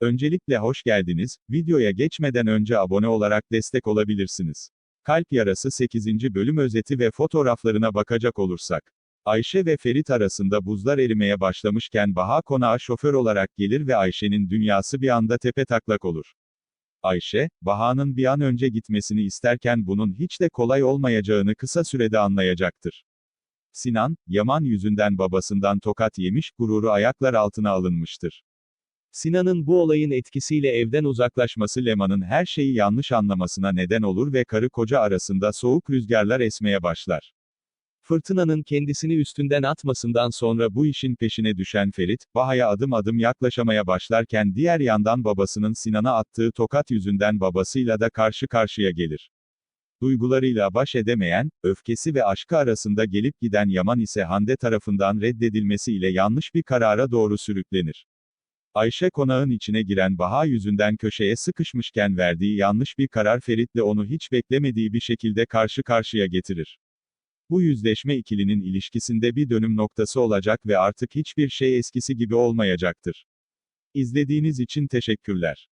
Öncelikle hoş geldiniz, videoya geçmeden önce abone olarak destek olabilirsiniz. Kalp Yarası 8. bölüm özeti ve fotoğraflarına bakacak olursak. Ayşe ve Ferit arasında buzlar erimeye başlamışken Baha konağa şoför olarak gelir ve Ayşe'nin dünyası bir anda tepetaklak olur. Ayşe, Baha'nın bir an önce gitmesini isterken bunun hiç de kolay olmayacağını kısa sürede anlayacaktır. Sinan, Yaman yüzünden babasından tokat yemiş, gururu ayaklar altına alınmıştır. Sinan'ın bu olayın etkisiyle evden uzaklaşması Leman'ın her şeyi yanlış anlamasına neden olur ve karı koca arasında soğuk rüzgarlar esmeye başlar. Fırtınanın kendisini üstünden atmasından sonra bu işin peşine düşen Ferit, Baha'ya adım adım yaklaşamaya başlarken diğer yandan babasının Sinan'a attığı tokat yüzünden babasıyla da karşı karşıya gelir. Duygularıyla baş edemeyen, öfkesi ve aşkı arasında gelip giden Yaman ise Hande tarafından reddedilmesiyle yanlış bir karara doğru sürüklenir. Ayşe konağın içine giren Baha yüzünden köşeye sıkışmışken verdiği yanlış bir karar Ferit'le onu hiç beklemediği bir şekilde karşı karşıya getirir. Bu yüzleşme ikilinin ilişkisinde bir dönüm noktası olacak ve artık hiçbir şey eskisi gibi olmayacaktır. İzlediğiniz için teşekkürler.